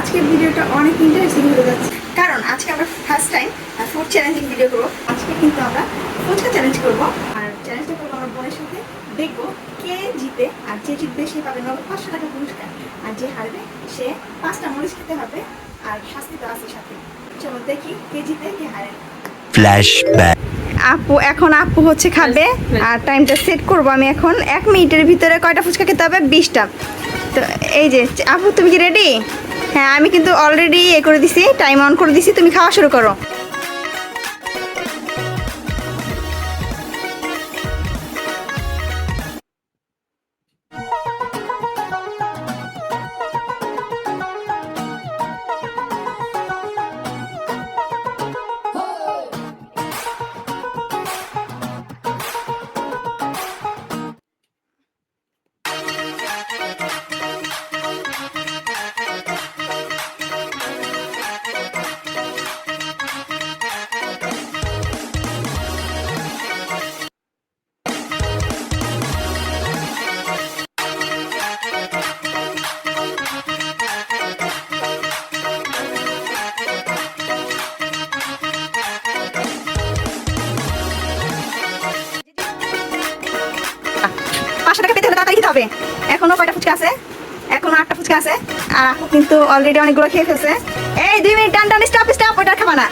আজকের ভিডিওটা অনেক ইন্টারেস্টিং হতে যাচ্ছে। কারণ আজকে আমরা first time food challenging video করব। আজকে কিন্তু আমরা ফুচকা চ্যালেঞ্জ করব। আর চ্যালেঞ্জটা করব আমার বোনের সাথে। দেখব কে জিতে আর যে জিতবে সে পাবে নগদ পাঁচশো টাকা পুরস্কার। আর যে হারবে সে পাঁচটা মরিচ খেতে হবে আর শাস্তি তো আছে সাথে। চলো দেখি কে জিতে কে হারে. আপু এখন আপু হচ্ছে খাবে। আর টাইমটা সেট করব আমি এখন। এক মিনিটের ভিতরে কয়টা ফুচকা খেতে হবে? বিশটা। তো এই যে আপু তুমি কি রেডি হ্যাঁ আমি কিন্তু অলরেডি এ করে দিছি টাইম অন করে দিছি, তুমি খাওয়া শুরু করো। তাড়াতাড়ি দিতে হবে। এখনও কয়টা ফুচকা আছে? এখনও আটটা ফুচকা আছে। আর আপু কিন্তু অলরেডি অনেকগুলো খেয়ে ফেলছে। এই দুই মিনিট টান টান স্টপ স্টপ ওইটা খাবা না।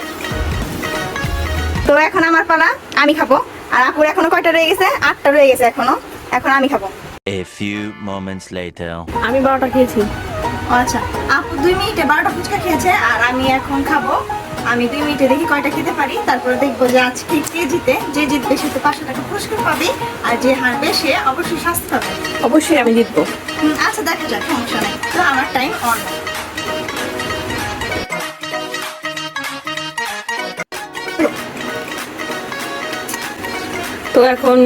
তো এখন আমার পালা আমি খাব। আর আপুর এখনও কয়টা রয়ে গেছে? আটটা রয়ে গেছে এখনও। এখন আমি খাব। A few moments later. আমি বারোটা খেয়েছি। আচ্ছা। আপু দুই মিনিটে বারোটা ফুচকা খেয়েছে আর আমি এখন খাব আমি দুই মিনিটে দেখি কয়টা খেতে পারি তারপরে দেখব যে আজকে কে জিতে যে জিতবে সে তো পাঁচশো টাকা পুরস্কার পাবে আর যে হারবে সে অবশ্যই শাস্তি পাবে। অবশ্যই আমি জিতবো। আচ্ছা দেখা যাক সমস্যা নেই। তো আমার টাইম অন তো এখন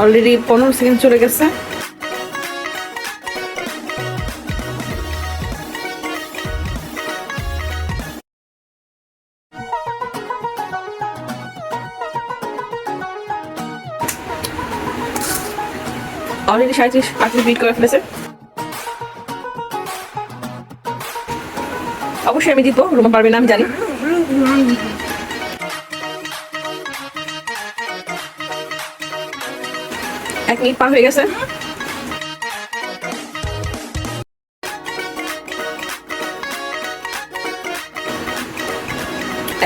অলরেডি পনেরো সেকেন্ড চলে গেছে। অলরেডি সাঁত্রিশ পাঁচত্রিশ মিনিট করে ফেলেছে অবশ্যই আমি জিতবো, রুমা পারবে না, আমি জানি। এক মিনিট পার হয়ে গেছে।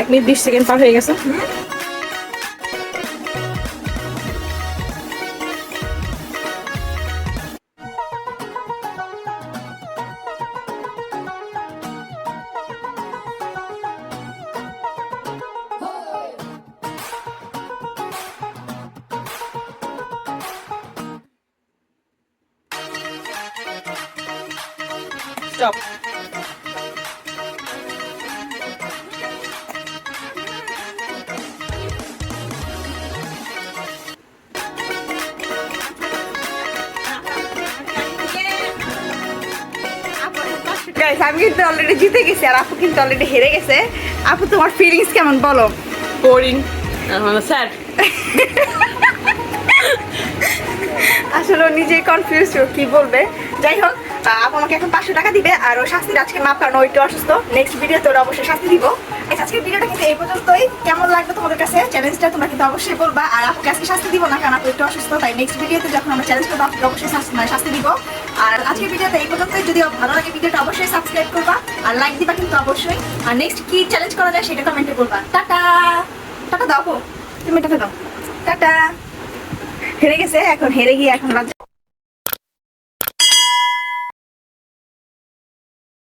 এক মিনিট বিশ সেকেন্ড পার হয়ে গেছে। Guys, আমি কিন্তু অলরেডি জিতে গেছি আর আপু কিন্তু অলরেডি হেরে গেছে। আপু তোমার ফিলিংস কেমন বলো? বোরিং স্যার আসলে কনফিউজ কি বলবে? যাই হোক আপু আমাকে এখন পাঁচশো টাকা দিবে আর ও শাস্তির আজকে মাপ কারণ ও অসুস্থ। নেক্সট ভিডিওতে ওরা অবশ্যই শাস্তি দিব। আজকের ভিডিওটা কিন্তু এই পর্যন্তই। কেমন লাগবে তোমাদের কাছে? চ্যালেঞ্জটা তোমরা কিন্তু অবশ্যই বলবা। আর আপুকে আজকে শাস্তি দিব না কারণ আপু একটু অসুস্থ, তাই নেক্সট ভিডিওতে যখন আমরা চ্যালেঞ্জ করব আপুকে অবশ্যই শাস্তি মানে দিব। আর আজকের ভিডিওতে এই পর্যন্তই। যদি ভালো লাগে ভিডিওটা অবশ্যই সাবস্ক্রাইব করবা। আর লাইক দিবা কিন্তু অবশ্যই। আর নেক্সট কি চ্যালেঞ্জ করা যায় সেটা কমেন্টে বলবা। টাটা! টাটা দাও তুমি টাটা দাও। টাটা! হেরে গেছে, এখন হেরে গিয়ে এখন